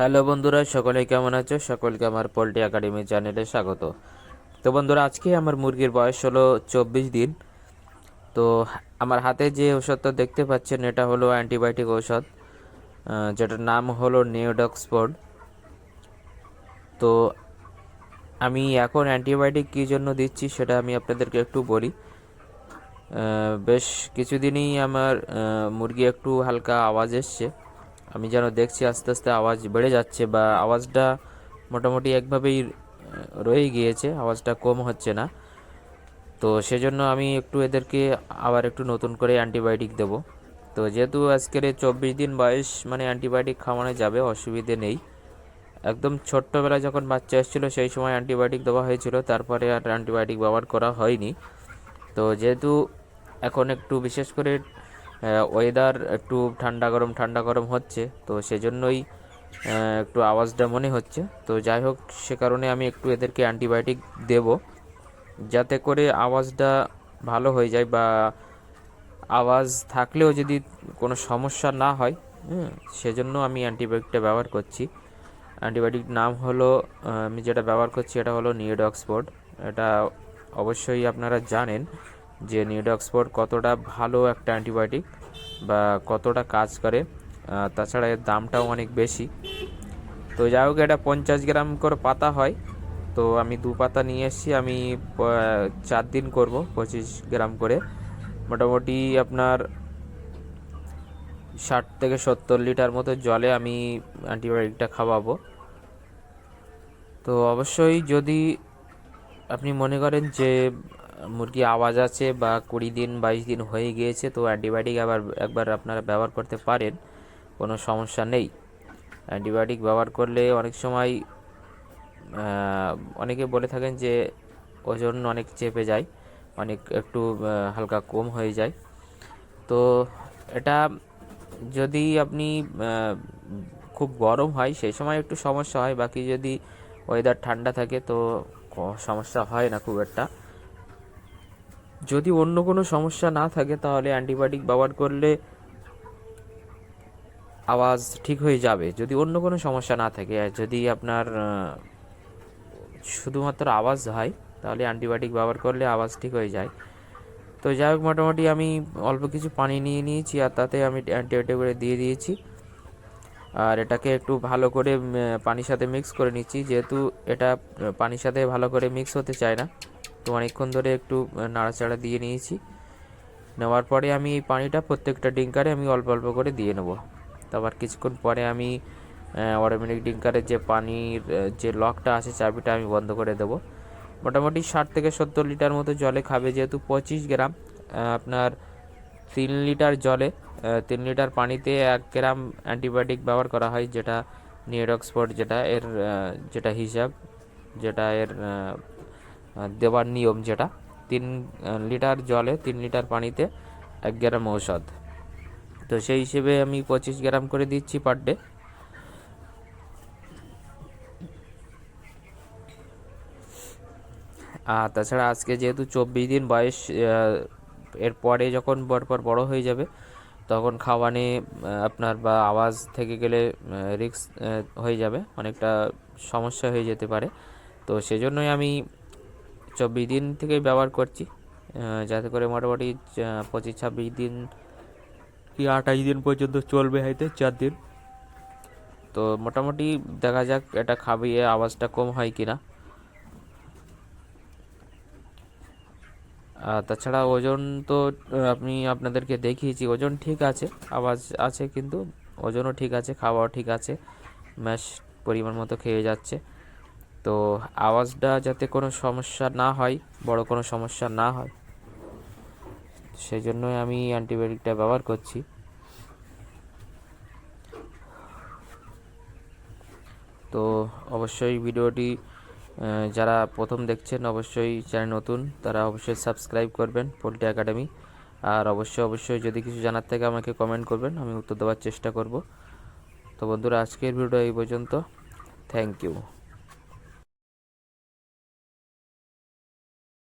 Hello বন্ধুরা সকলে কেমন আছো? সকলকে আমার পোল্ট্রি একাডেমি চ্যানেলে স্বাগত। তো বন্ধুরা আজকে আমার মুরগির বয়স হলো চব্বিশ দিন। তো আমার হাতে যে ওষুধটা দেখতে পাচ্ছেন এটা হলো অ্যান্টিবায়োটিক আহ, যেটার নাম হলো নিউডক্সফোর্ড তো আমি এখন অ্যান্টিবায়োটিক কী জন্য দিচ্ছি সেটা আমি আপনাদেরকে একটু বলি। বেশ কিছুদিনই আমার মুরগি একটু হালকা আওয়াজ এসছে। আমি যেন দেখছি আস্তে আস্তে আওয়াজ বেড়ে যাচ্ছে বা আওয়াজটা মোটামুটি একভাবেই রয়ে গিয়েছে, আওয়াজটা কম হচ্ছে না। তো সেজন্য আমি একটু এদেরকে আবার একটু নতুন করে অ্যান্টিবায়োটিক দেবো। তো যেহেতু আজকের চব্বিশ দিন বয়স মানে অ্যান্টিবায়োটিক খাওয়ানো যাবে, অসুবিধে নেই। একদম ছোট্টবেলায় যখন বাচ্চা এসেছিল, সেই সময় অ্যান্টিবায়োটিক দেওয়া হয়েছিল, তারপরে আর অ্যান্টিবায়োটিক ব্যবহার করা হয়নি। তো যেহেতু এখন একটু বিশেষ করে ওয়েদার একটু ঠান্ডা গরম ঠান্ডা গরম হচ্ছে, তো সেজন্যই একটু আওয়াজটা মনে হচ্ছে। তো যাই হোক, সে কারণে আমি একটু এদেরকে অ্যান্টিবায়োটিক দেব, যাতে করে আওয়াজটা ভালো হয়ে যায় বা আওয়াজ থাকলেও যদি কোনো সমস্যা না হয় সেজন্য আমি অ্যান্টিবায়োটিকটা ব্যবহার করছি। অ্যান্টিবায়োটিক নাম হলো আমি যেটা ব্যবহার করছি, এটা হলো নিউডক্সফোর্ড এটা অবশ্যই আপনারা জানেন। যে নিউডক্সফোর্ড কতটা ভালো একটা অ্যান্টিবায়োটিক বা কতটা কাজ করে তাছাড়া এর দামটাও অনেক বেশি। তো যাই হোক, এটা পঞ্চাশ গ্রাম করে পাতা হয়। তো আমি দু পাতা নিয়ে এসেছি, আমি চার দিন করব পঁচিশ গ্রাম করে। মোটামুটি আপনার ষাট থেকে সত্তর লিটার মতো জলে আমি অ্যান্টিবায়োটিকটা খাওয়াবো। তো অবশ্যই যদি আপনি মনে করেন যে মুরগি আওয়াজ আছে বা কুড়ি দিন, বাইশ দিন হয়ে গিয়েছে, তো অ্যান্টিবায়োটিক আবার একবার আপনারা ব্যবহার করতে পারেন, কোনো সমস্যা নেই। অ্যান্টিবায়োটিক ব্যবহার করলে অনেক সময় অনেকে বলে থাকেন যে ওজন অনেক চেপে যায়, অনেক একটু হালকা কম হয়ে যায়। তো এটা যদি আপনি খুব গরম হয়, সেই সময় একটু সমস্যা হয়, বাকি যদি ওয়েদার ঠান্ডা থাকে, তো সমস্যা হয় না খুব একটা। যদি অন্য কোনো সমস্যা না থাকে, তাহলে অ্যান্টিবায়োটিক ব্যবহার করলে আওয়াজ ঠিক হয়ে যাবে। যদি অন্য কোনো সমস্যা না থাকে, আর যদি আপনার শুধুমাত্র আওয়াজ হয়, তাহলে অ্যান্টিবায়োটিক ব্যবহার করলে আওয়াজ ঠিক হয়ে যায়। তো যাই হোক, মোটামুটি আমি অল্প কিছু পানি নিয়ে নিয়েছি, আর তাতে আমি অ্যান্টিবায়োটিক দিয়ে দিয়েছি। আর এটাকে একটু ভালো করে পানির সাথে মিক্স করে নিচ্ছি। যেহেতু এটা, পানির সাথে ভালো করে মিক্স হতে চায় না তো অনেকক্ষণ ধরে একটু নাড়াচাড়া দিয়ে নিয়েছি। নেওয়ার পরে আমি এই পানিটা প্রত্যেকটা ডিঙ্কারে আমি অল্প অল্প করে দিয়ে নেব। তারপর কিছুক্ষণ পরে আমি অটোমেটিক ডিঙ্কারের যে পানির যে লকটা আছে চাবিটা আমি বন্ধ করে দেবো। মোটামুটি ষাট থেকে সত্তর লিটার মতো জলে খাবে, যেহেতু পঁচিশ গ্রাম আপনার তিন লিটার জলে তিন লিটার পানিতে এক গ্রাম অ্যান্টিবায়োটিক ব্যবহার করা হয়, যেটা নিউরক্সফোর্ড যেটা এর যেটা হিসাব যেটা এর দেওয়ার নিয়ম যেটা, তিন লিটার জলে তিন লিটার পানিতে এক গ্রাম ঔষধ। তো সেই হিসেবে আমি পঁচিশ গ্রাম করে দিচ্ছি পার ডে আর তাছাড়া আজকে যেহেতু চব্বিশ দিন বয়স এরপরে যখন পরপর বড় হয়ে যাবে, তখন খাওয়ানে আপনার বা আওয়াজ থেকে গেলে রিস্ক হয়ে যাবে, অনেকটা সমস্যা হয়ে যেতে পারে। তো সেজন্যই আমি চব্বিশ দিন থেকেই ব্যবহার করছি যাতে করে মোটামুটি পঁচিশ ছাব্বিশ দিন কি আঠাশ দিন পর্যন্ত চলবে হয়তো চার দিন? তো মোটামুটি দেখা যাক এটা খাবিয়ে আওয়াজটা কম হয় কিনা। আর তাছাড়া ওজন তো আপনি আপনাদেরকে দেখিয়েছি ওজন ঠিক আছে আওয়াজ আছে কিন্তু ওজনও ঠিক আছে খাওয়াও ঠিক আছে ম্যাশ পরিমাণ মতো খেয়ে যাচ্ছে। তো আওয়াজটা যাতে কোনো সমস্যা না হয়, বড় কোনো সমস্যা না হয়। সেই জন্যই আমি অ্যান্টিবায়োটিকটা ব্যবহার করছি। তো অবশ্যই ভিডিওটি যারা প্রথম দেখছেন অবশ্যই চ্যানেল নতুন, তারা অবশ্যই সাবস্ক্রাইব করবেন পোল্ট্রি একাডেমি। আর অবশ্যই অবশ্যই যদি কিছু জানার থেকে আমাকে কমেন্ট করবেন, আমি উত্তর দেওয়ার চেষ্টা করব। তো বন্ধুরা, আজকের ভিডিও এই পর্যন্ত। Thank you.